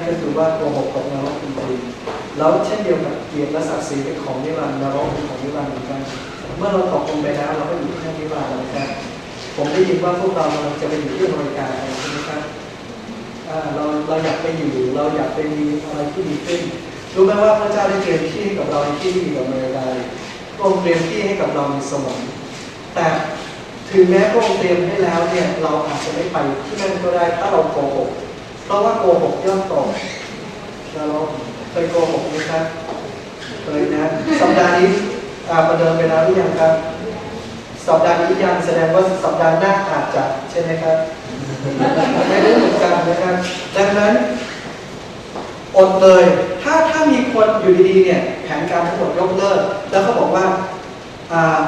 ก็คือว่าโกหกตกนรกจริงๆแล้วเช่นเดียวกับเกียรติและศักดิ์ศรีเป็นของนิรันดร์นรกเป็นของนิรันดร์เหมือนกัน เมื่อเราตกลงไปแล้วเราก็อยู่ที่นิรันดร์นะครับผมได้ยินว่าพวกเรากำลังจะไปอยู่ที่อเมริกากันใช่ไหมครับเราเราอยากไปอยู่เราอยากไปมีอะไรที่ดีขึ้นรู้ไหมว่าพระเจ้าได้เตรียมที่ให้กับเราในที่ที่ดีกว่าอเมริกาพระองค์เตรียมที่ให้กับเราในสวรรค์แต่ถึงแม้พระองค์เตรียมให้แล้วเนี่ยเราอาจจะไม่ไปที่นั่นก็ได้ถ้าเราโกหก เพราะว่าโกหกย่อมตกเราเคยโกหกไหมครับเคยนะ สัปดาห์นี้อ่าประเดิมไปแล้วหรือยังครับ สัปดาห์นี้ยังแสดงว่าสัปดาห์หน้าอาจจะใช่ไหมครับไม่รู้เหมือนกันนะครับ ดังนั้นอดเลย ถ้าถ้ามีคนอยู่ดีๆเนี่ยแผนการทั้งหมดยกเลิก แล้วเขาบอกว่าอ่า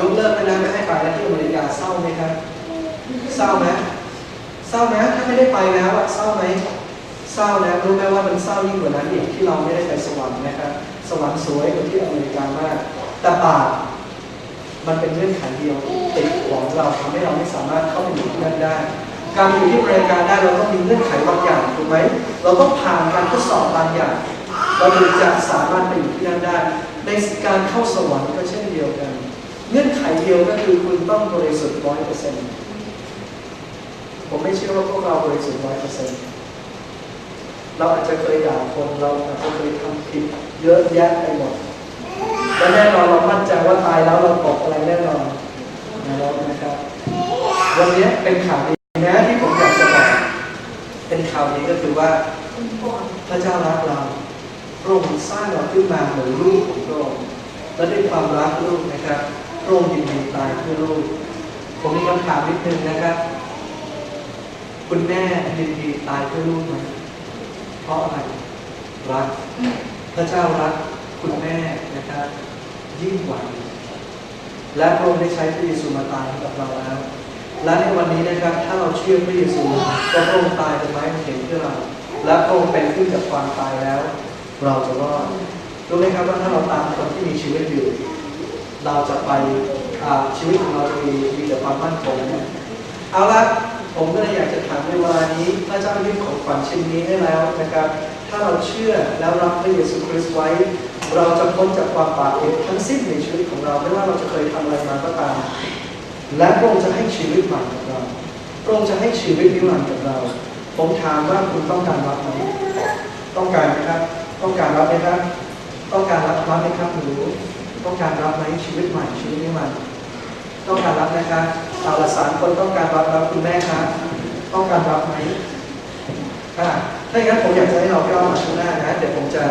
ยกเลิกไปนะไม่ให้ไปแล้วที่อเมริกาเศร้าไหมครับ เศร้าไหม เศร้านะถ้าไม่ได้ไปแล้วอะเศร้าไหมเศร้านะรู้ไหมว่ามันเศร้ายิ่งกว่านั้นอีกที่เราไม่ได้ไปสวรรค์นะครับสวรรค์สวยกว่าที่อเมริกามากแต่บาปมันเป็นเงื่อนไขเดียวติดของเราทำให้เราไม่สามารถเข้าไปอยู่ที่นั่นได้ การอยู่ที่อเมริกาได้เราต้องมีเงื่อนไขบางอย่างถูกไหมเราต้องผ่านการทดสอบบางอย่าง เราถึงจะสามารถไปอยู่ที่นั่นได้ ในการเข้าสวรรค์ก็เช่นเดียวกัน เงื่อนไขเดียวก็คือคุณต้องบริสุทธิ์ร้อยเปอร์เซ็นต์ ผมไม่เชื่อว่าพวกเราบริสุทธิ์ร้อยเปอร์เซ็นต์เราอาจจะเคยด่าคนเราอาจจะเคยทำผิดเยอะแยะไปหมดและแน่นอนเรามั่นใจว่าตายแล้วเราตกอะไรแน่นอนนะครับนะครับ วันนี้เป็นข่าวดีนะที่ผมอยากจะบอกเป็นข่าวดีก็คือว่าพระเจ้ารักเราพระองค์สร้างเราขึ้นมาเหมือนลูกของพระองค์และด้วยความรักลูกนะครับพระองค์ยินดีตายเพื่อลูก ผมมีคำถามนิดนึงนะครับ คุณแม่ยินดีตายเพื่อลูกไหมเพราะอะไรรัก พระเจ้ารักคุณแม่นะครับ ยิ่งกว่าและพระองค์ได้ใช้พระเยซูมาตายกับเราแล้ว และในวันนี้นะครับ ถ้าเราเชื่อพระเยซูว่าพระองค์ตายเป็นไม้กางเขนเพื่อเรา และพระองค์เป็นขึ้นจากความตายแล้ว เราจะรอดรู้ไหมครับว่าถ้าเราตามคนที่มีชีวิตอยู่ เราจะไปชีวิตของเราจะมีมีแต่ความมั่นคงเอาละ ผมก็เลยอยากจะถามในเวลานี้พระเจ้ายื่ของขวัญชิ้นนี้ให้แล้วนะครับ ถ้าเราเชื่อแล้วรับพระเยซูคริสต์ไว้ เราจะพ้นจากความบาปผิดทั้งสิ้นในชีวิตของเราไม่ว่าเราจะเคยทำอะไรมาก็ตาม และพระองค์จะให้ชีวิตใหม่กับเราพระองค์จะให้ชีวิตนิรันดร์กับเรา ผมถามว่าคุณต้องการรับไหมต้องการไหมครับ ต้องการรับไหมครับ ต้องการรับรับไหมครับหนูต้องการรับไหมชีวิตใหม่ชีวิตนิรันดร์ต้องการรับนะครับเอาละสามคนต้องการรับรับคุณแม่ครับ ต้องการรับไหมอ่าถ้าอย่างนั้นผมอยากจะให้เราย่อมาข้างหน้านะเดี๋ยวผมจะ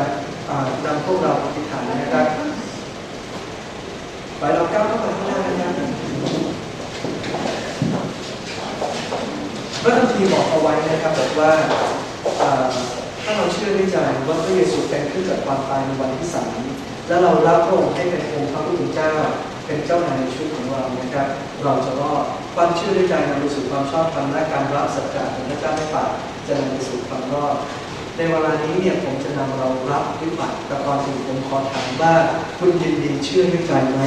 นำพวกเราอธิษฐานนะครับไปเราก้าวเข้ามาข้างหน้านะครับพระคัมภีร์บอกเอาไว้นะครับบอกว่าอ่าถ้าเราเชื่อด้วยใจว่าพระเยซูเป็นขึ้นจากความตายในวันที่สามและเรารับพระองค์ให้เป็นองค์พระผู้เป็นเจ้า เป็นเจ้านายในชีวิตของเรานะครับ เราจะรอดความเชื่อด้วยใจนำไปสู่ความชอบธรรมและการรับสัจจะของพระเจ้าในปาจะนำไปสู่ความรอดในเวลานี้เนี่ยผมจะนำเรารับวิบัติแต่ก่อนอื่นผมขอถามว่าคุณยินดีเชื่อด้วยใจไหม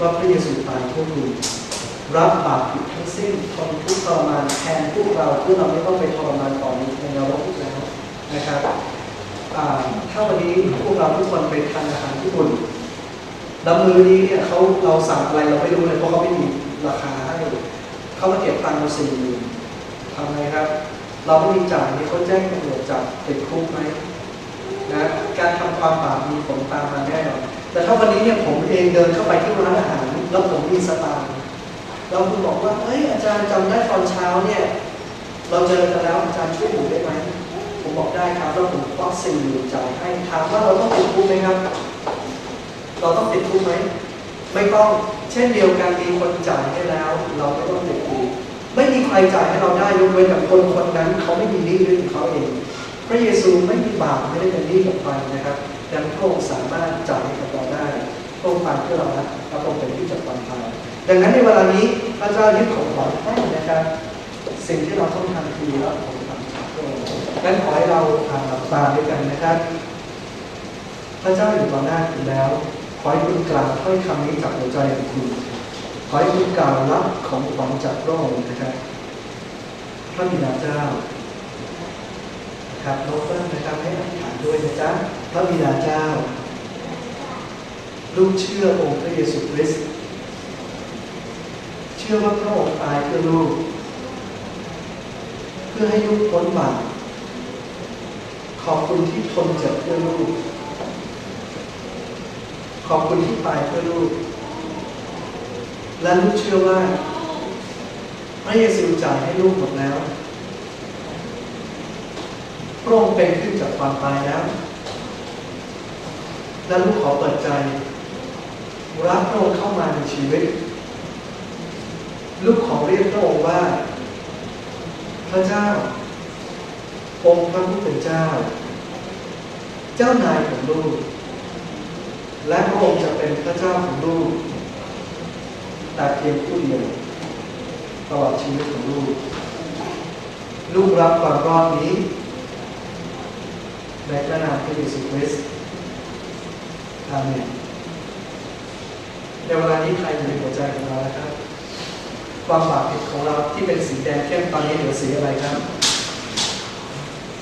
ว่าพระเยซูตายเพื่อคุณรับบาปผิดทั้งสิ้นทนทุกข์ทรมานแทนพวกเราเพื่อเราไม่ต้องไปทรมานต่อในนรกอีกแล้วนะครับถ้าวันนี้พวกเราทุกคนไปทานอาหารญี่ปุ่น แล้วมือนี้เนี่ยเขาเราสั่งอะไรเราไม่รู้เลยเพราะเขาไม่มีราคาให้เขามาเก็บตังค์เราสี่หมื่นทำไงครับ เราไม่มีจ่ายนี่เขาแจ้งตำรวจจับติดคุกไหมนะการทำความบาปมีผลตามมาแน่นอนแต่ถ้าวันนี้เนี่ยผมเองเดินเข้าไปที่ร้านอาหารแล้วผมมีสตางค์เราคุณบอกว่าเฮ้ยอาจารย์จำได้ตอนเช้าเนี่ย เราเจอกันแล้วอาจารย์ช่วยผมได้ไหมผมบอกได้ครับแล้วผมควักสี่หมื่นจ่ายให้ถามว่าเราต้องติดคุกไหมครับ เราต้องติดคุกไหมไม่ต้องเช่นเดียวกันมีคนจ่ายให้แล้ว เราไม่ต้องติดคุกไม่มีใครจ่ายให้เราได้ยกเว้นกับคนคนนั้นเขาไม่มีหนี้ด้วยของเขาเอง พระเยซูไม่มีบาปไม่ได้เป็นหนี้กับใครนะครับดังพระองค์สามารถจ่ายให้กับเราได้พระองค์ตายเพื่อเรานะและพระองค์เป็นที่จักความตายดังนั้นในเวลานี้พระเจ้ายึดของขวัญให้นะครับ สิ่งที่เราต้องทำคือเรับของขวัญจากพระองค์งั้นขอให้เราอ่านหลับตาด้วยกันนะครับ พระเจ้าอยู่ต่อหน้าคุณแล้ว อให้คุณกล่าวถ้อยคำนี้จากหัวใจของคุณ ขอให้คุณกล่าวรับของขวัญจากพระองค์นะครับพระบิดาเจ้านะครับโน้องเปิ้ลนะครับให้อธิษฐานด้วยนะจ๊ะพระบิดาเจ้า ลูกเชื่อองค์พระเยซูคริสต์เชื่อว่าพระองค์ตายเพื่อลูก เพื่อให้ลูกพ้นบาปขอบคุณที่ทนเจ็บเพื่อลูก ขอบคุณที่ตายเพื่อลูก และลูกเชื่อว่า พระเยซูจ่ายให้ลูกหมดแล้วพระองค์เป็นขึ้นจากความตายแล้ว และลูกขอเปิดใจ รับพระองค์เข้ามาในชีวิต ลูกขอเรียกพระองค์ว่า พระเจ้า องค์พระผู้เป็นเจ้า เจ้านายของลูก และพระองค์จะเป็นพระเจ้าของลูก แต่เพียงผู้เดียวตลอดชีวิตของลูก ลูกรับความรอดนี้ ในพระนามพระเยซูคริสต์อาเมนในเวลานี้ใครอยู่ในหัวใจของเรานะครับ ความบาปผิดของเราที่เป็นสีแดงเข้มตอนนี้เหลือสีอะไรครับ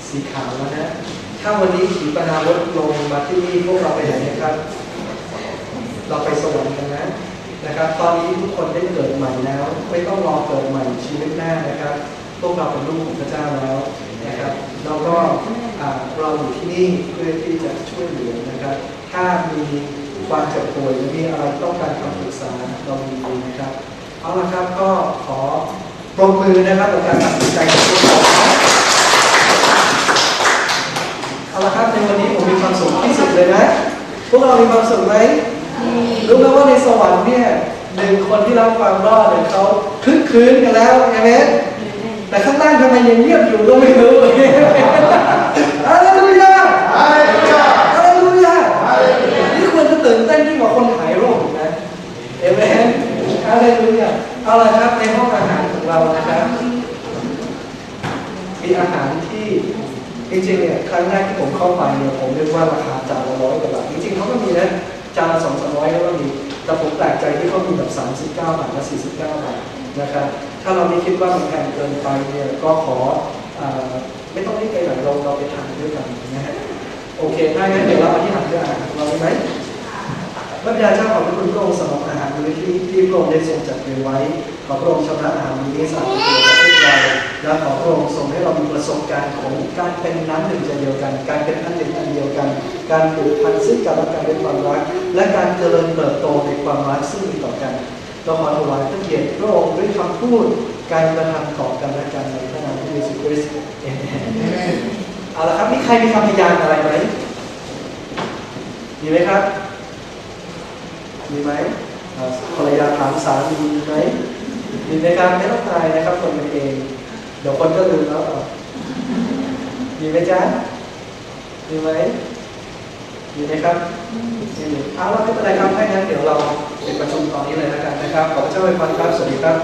สีขาวแล้วนะ ถ้าวันนี้ขีปนาวุธลงมาที่นี่พวกเราไปไหนนะครับ เราไปสวรรค์กันนะนะครับ ตอนนี้ทุกคนได้เกิดใหม่แล้ว ไม่ต้องรอเกิดใหม่ชีวิตหน้านะครับพวกเราเป็นลูกของพระเจ้าแล้วนะครับแล้วก็เราอยู่ที่นี่เพื่อที่จะช่วยเหลือนะครับ ถ้ามีความเจ็บป่วยหรือมีอะไรต้องการคำปรึกษาเรามีนะครับเอาละครับก็ขอปรบมือนะครับกับการตัดสินใจของพวกเราเอาละครับในวันนี้ผมมีความสุขที่สุดเลยนะ พวกเรามีความสุขไหม รู้ไหมว่าในสวรรค์เนี่ยหนึ่งคนที่รับความรอดเนี่ยเขาคึกคืนกันแล้วใช่ไหมแต่ข้างล่างทำไมยังเงียบอยู่ก็ไม่รู้อาเลลูยาอาเลลูยาอาเลลูยานี่ควรจะตื่นเต้นยิ่งกว่าคนหายโรคอีกนะเอเมนอาเลลูยาเอาละครับในห้องอาหารของเรานะครับมีอาหารที่จริงๆเนี่ยครั้งแรกที่ผมเข้าไปเนี่ยผมนึกว่าราคาจานละร้อยกว่าบาทจริงๆเขาก็มีนะ จานละสองสามร้อยก็มีแต่ผมแปลกใจที่เขามีแบบสามสิบเก้าบาทและสี่สิบเก้าบาทนะครับถ้าเราไม่คิดว่ามันแพงเกินไปเนี่ยก็ขออไม่ต้องรีบไปไหนเราเราไปทานด้วยกันนะฮะโอเคถ้างั้นเดี๋ยวเราอธิษฐานด้วยอาหารเราได้ไหมพระบิดาเจ้าขอบพระคุณพระองค์สำหรับอาหารมื้อที่ที่พระองค์ได้ทรงจัดเตรียมไว้ขอพระองค์ชำระอาหารมื้อนี้สะอาดเกิดกับพวกเรา และขอพระองค์ทรงให้เรามีประสบการณ์ของการเป็นน้ำหนึ่งใจเดียวกัน การเป็นอันหนึ่งอันเดียวกัน การผูกพันซึ่งกันและกันด้วยความรัก และการเจริญเติบโตในความรักซึ่งมีต่อกันเราขอถวายพระเกียรติพระองค์ด้วยคำพูด การกระทำต่อกันและกันในพระนามพระเยซูคริสต์เอเมนเอาละครับมีใครมีคำพยานอะไรไหมมีไหมครับ มีไหมอ่าภรรยาถามสามีมีไหมมีไหมครับไม่ต้องตายนะครับคนกันเองเดี๋ยวคนก็ลืมแล้วอะมีไหมจ๊ะมีไหมมีไหมครับมีเอาละไม่เป็นไรครับให้งั้นเดี๋ยวเราปิดประชุมตอนนี้เลยแล้วกันนะครับ ขอพระเจ้าอวยพรครับ สวัสดีครับ